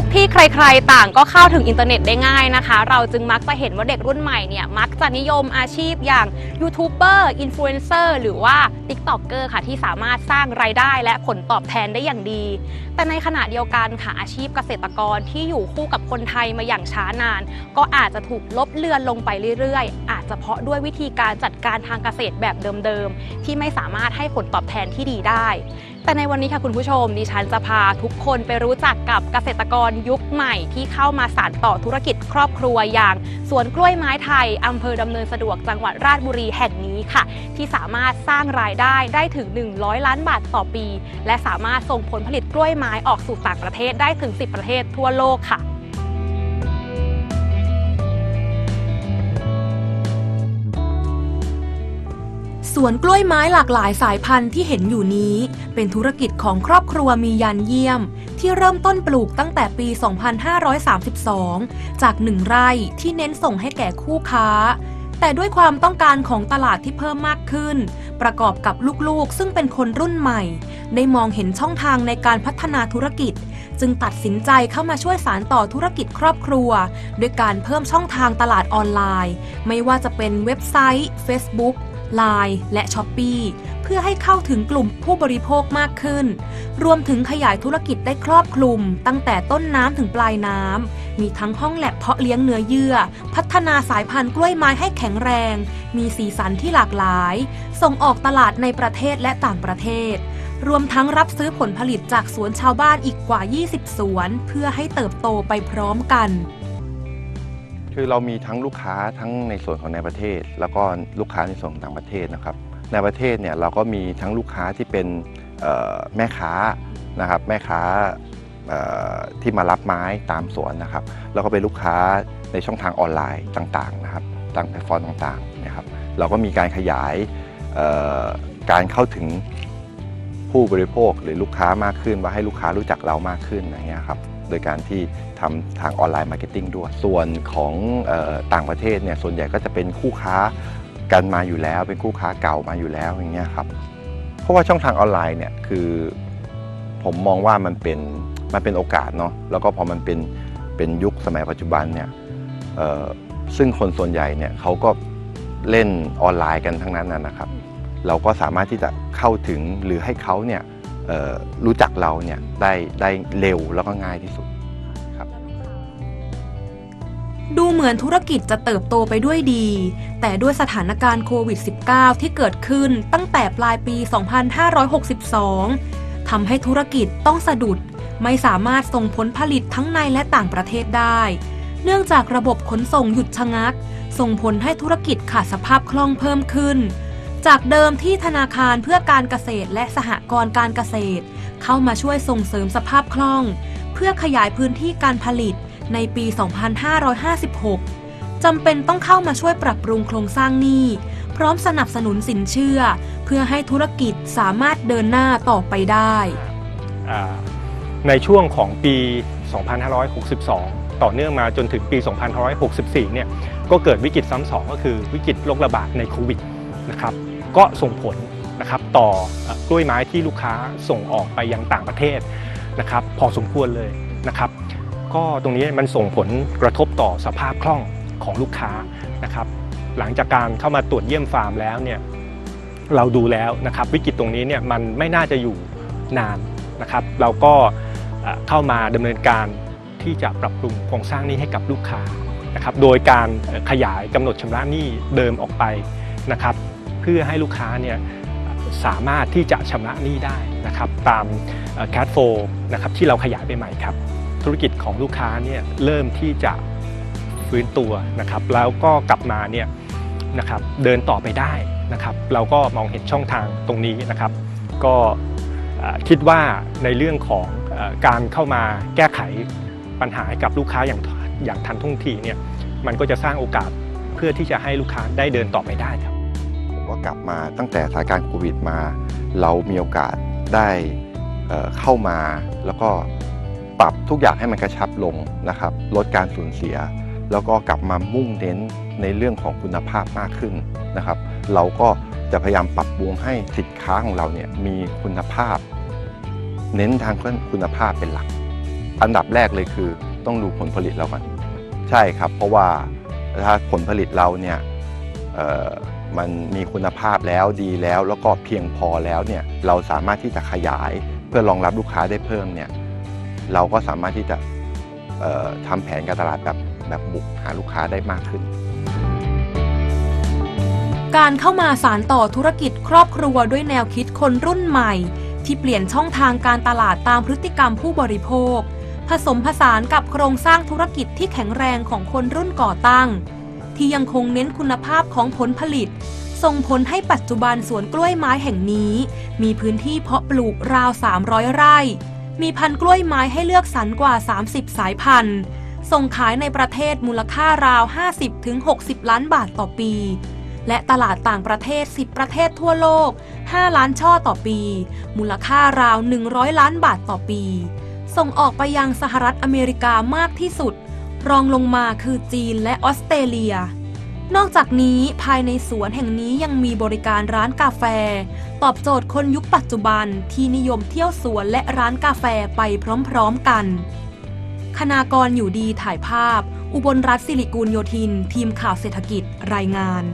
คที่ใครๆ ต่างก็เข้าถึงอินเทอร์เน็ตได้ง่ายนะคะ เราจึงมักจะเห็นว่าเด็กรุ่นใหม่เนี่ย มักจะนิยมอาชีพอย่างยูทูบเบอร์อินฟลูเอนเซอร์หรือว่า t ิ k t o k เกอร์ค่ะที่สามารถสร้างรายได้และผลตอบแทนได้อย่างดี แต่ในขณะเดียวกันค่ะอาชีพเกษตรกรที่อยู่คู่กับคนไทยมาอย่างช้านาน ก็อาจจะถูกลบเลือนลงไปเรื่อยๆ อาจจะเพราะด้วยวิธีการจัดการทางเกษตรแบบเดิมๆที่ไม่สามารถให้ผลตอบแทนที่ดีได้ แต่ในวันนี้ค่ะคุณผู้ชม ดิฉันจะพาทุกคนไปรู้จักกับเกษตรกรยุคใหม่ที่เข้ามาสานต่อธุรกิจครอบครัวอย่าง สวนกล้วยไม้ไทยอำเภอดำเนินสะดวกจังหวัดราชบุรีแห่งนี้ค่ะ ที่สามารถสร้างรายได้ได้ถึง 100 ล้านบาทต่อปี และสามารถส่งผลผลิตกล้วยไม้ออกสู่ต่างประเทศได้ถึง 10 ประเทศทั่วโลกค่ะ วนกล้วยไม้หลากหลายสายพันธุ์ที่เห็นอยู่นี้ เป็นธุรกิจของครอบครัวมียันเยี่ยม ที่เริ่มต้นปลูกตั้งแต่ปี 2532 จากหนึ่งไร่ที่เน้นส่งให้แก่คู่ค้า แต่ด้วยความต้องการของตลาดที่เพิ่มมากขึ้น ประกอบกับลูกๆ ซึ่งเป็นคนรุ่นใหม่ ได้มองเห็นช่องทางในการพัฒนาธุรกิจ จึงตัดสินใจเข้ามาช่วยสารต่อธุรกิจครอบครัว ด้วยการเพิ่มช่องทางตลาดออนไลน์ ไม่ว่าจะเป็นเว็บไซต์ Facebook Line และ s h อ p e e เพื่อให้เข้าถึงกลุ่มผู้บริโภคมากขึ้น รวมถึงขยายธุรกิจได้ครอบคลุม ตั้งแต่ต้นน้ำถึงปลายน้ำ มีทั้งห้องแลบเพาะเลี้ยงเนื้อเยื่อ พัฒนาสายพันธุ์กล้วยไม้ให้แข็งแรง มีสีสันที่หลากหลาย ส่งออกตลาดในประเทศและต่างประเทศ รวมทั้งรับซื้อผลผลิตจากสวนชาวบ้านอีกกว่า 20 สวน เพื่อให้เติบโตไปพร้อมกัน คือเรามีทั้งลูกค้าทั้งในส่วนของในประเทศ แล้วก็ลูกค้าในส่วนต่างประเทศนะครับ ในประเทศเนี่ยเราก็มีทั้งลูกค้าที่เป็นแม่ค้านะครับแม่ค้าที่มารับไม้ตามสวนนะครับ แล้วก็เป็นลูกค้าในช่องทางออนไลน์ต่างๆนะครับต่างแพลตฟอร์มต่างๆนะครับเราก็มีการขยายการเข้าถึงผู้บริโภคหรือลูกค้ามากขึ้นว่าให้ลูกค้ารู้จักเรามากขึ้นอย่างเงี้ยครับ โดยการที่ทำทางออนไลน์มาร์เก็ตติ้งด้วย ส่วนของออต่างประเทศเนี่ยส่วนใหญ่ก็จะเป็นคู่ค้ากันมาอยู่แล้ว เป็นคู่ค้าเก่ามาอยู่แล้วอย่างเงี้ยครับเพราะว่าช่องทางออนไลน์เนี่ยคือผมมองว่ามันเป็นมันเป็นโอกาสเนาะแล้วก็พอมันเป็นเป็นยุคสมัยปัจจุบันเนี่ยซึ่งคนส่วนใหญ่เนี่ยเขาก็เล่นออนไลน์กันทั้งนั้นนะครับ เราก็สามารถที่จะเข้าถึงหรือให้เขาเนี่ย รู้จักเราเนี่ยได้ได้เร็วแล้วก็ง่ายที่สุดครับ ดูเหมือนธุรกิจจะเติบโตไปด้วยดี แต่ด้วยสถานการณ์โควิด -19 ที่เกิดขึ้นตั้งแต่ปลายปี 2562 ทำให้ธุรกิจต้องสะดุด ไม่สามารถส่งผลผลิตทั้งในและต่างประเทศได้ เนื่องจากระบบขนส่งหยุดชะงัก ส่งผลให้ธุรกิจขาดสภาพคล่องเพิ่มขึ้น จากเดิมที่ธนาคารเพื่อการเกษตรและสหกรณ์การเกษตร เข้ามาช่วยส่งเสริมสภาพคล่อง เพื่อขยายพื้นที่การผลิตในปี 2556 จำเป็นต้องเข้ามาช่วยปรับปรุงโครงสร้างหนี้ พร้อมสนับสนุนสินเชื่อ เพื่อให้ธุรกิจสามารถเดินหน้าต่อไปได้ ในช่วงของปี 2562 ต่อเนื่องมาจนถึงปี 2564 เนี่ย ก็เกิดวิกฤตซ้ำสองก็คือวิกฤตโรคระบาดในโควิดนะครับ ก็ส่งผลนะครับต่อกล้วยไม้ที่ลูกค้าส่งออกไปยังต่างประเทศนะครับพอสมควรเลยนะครับก็ตรงนี้มันส่งผลกระทบต่อสภาพคล่องของลูกค้านะครับหลังจากการเข้ามาตรวจเยี่ยมฟาร์มแล้วเนี่ยเราดูแล้วนะครับวิกฤตตรงนี้เนี่ยมันไม่น่าจะอยู่นานนะครับ เราก็เข้ามาดำเนินการที่จะปรับปรุงโครงสร้างนี้ให้กับลูกค้านะครับโดยการขยายกำหนดชำระหนี้เดิมออกไปนะครับ เพื่อให้ลูกค้าเนี่ยสามารถที่จะชำระหนี้ได้นะครับตามแคดโฟนะครับที่เราขยายไปใหม่ครับ ธุรกิจของลูกค้าเนี่ยเริ่มที่จะฟื้นตัวนะครับแล้วก็กลับมาเนี่ยนะครับเดินต่อไปได้นะครับเราก็มองเห็นช่องทางตรงนี้นะครับ ก็คิดว่าในเรื่องของการเข้ามาแก้ไขปัญหาให้กับลูกค้าอย่างอย่างทันท่วงทีเนี่ยมันก็จะสร้างโอกาสเพื่อที่จะให้ลูกค้าได้เดินต่อไปได้ครับ กลับมาตั้งแต่สถานการณ์โควิดมา เรามีโอกาสได้เข้ามา แล้วก็ปรับทุกอย่างให้มันกระชับลงนะครับ ลดการสูญเสีย แล้วก็กลับมามุ่งเน้นในเรื่องของคุณภาพมากขึ้นนะครับ เราก็จะพยายามปรับปรุงให้สินค้าของเราเนี่ยมีคุณภาพ เน้นทางคุณภาพเป็นหลัก อันดับแรกเลยคือ ต้องดูผลผลิตเราก่อนใช่ครับ เพราะว่าถ้าผลผลิตเราเนี่ย มันมีคุณภาพแล้วดีแล้ว แล้วก็เพียงพอแล้วเนี่ยเราสามารถที่จะขยายเพื่อรองรับลูกค้าได้เพิ่มเนี่ยเราก็สามารถที่จะเอ่อทำแผนการตลาดแบบแบบบุกหาลูกค้าได้มากขึ้น การเข้ามาสารต่อธุรกิจครอบครัวด้วยแนวคิดคนรุ่นใหม่ ที่เปลี่ยนช่องทางการตลาดตามพฤติกรรมผู้บริโภค ผสมผสานกับโครงสร้างธุรกิจที่แข็งแรงของคนรุ่นก่อตั้ง ที่ยังคงเน้นคุณภาพของผลผลิต ส่งผลให้ปัจจุบันสวนกล้วยไม้แห่งนี้ มีพื้นที่เพาะปลูกราว 300 ไร่ มีพันธุ์กล้วยไม้ให้เลือกสรรกว่า 30 สายพันธุ์ ส่งขายในประเทศมูลค่าราว 50-60 ล้านบาทต่อปีและตลาดต่างประเทศ 10 ประเทศทั่วโลก 5 ล้านช่อต่อปี มูลค่าราว 100 ล้านบาทต่อปี ส่งออกไปยังสหรัฐอเมริกามากที่สุด รองลงมาคือจีนและออสเตรเลีย นอกจากนี้ภายในสวนแห่งนี้ยังมีบริการร้านกาแฟ ตอบโจทย์คนยุคปัจจุบันที่นิยมเที่ยวสวนและร้านกาแฟไปพร้อมๆกัน คณากรอยู่ดีถ่ายภาพ อุบลรัฐสิริกูลโยธิน ทีมข่าวเศรษฐกิจรายงาน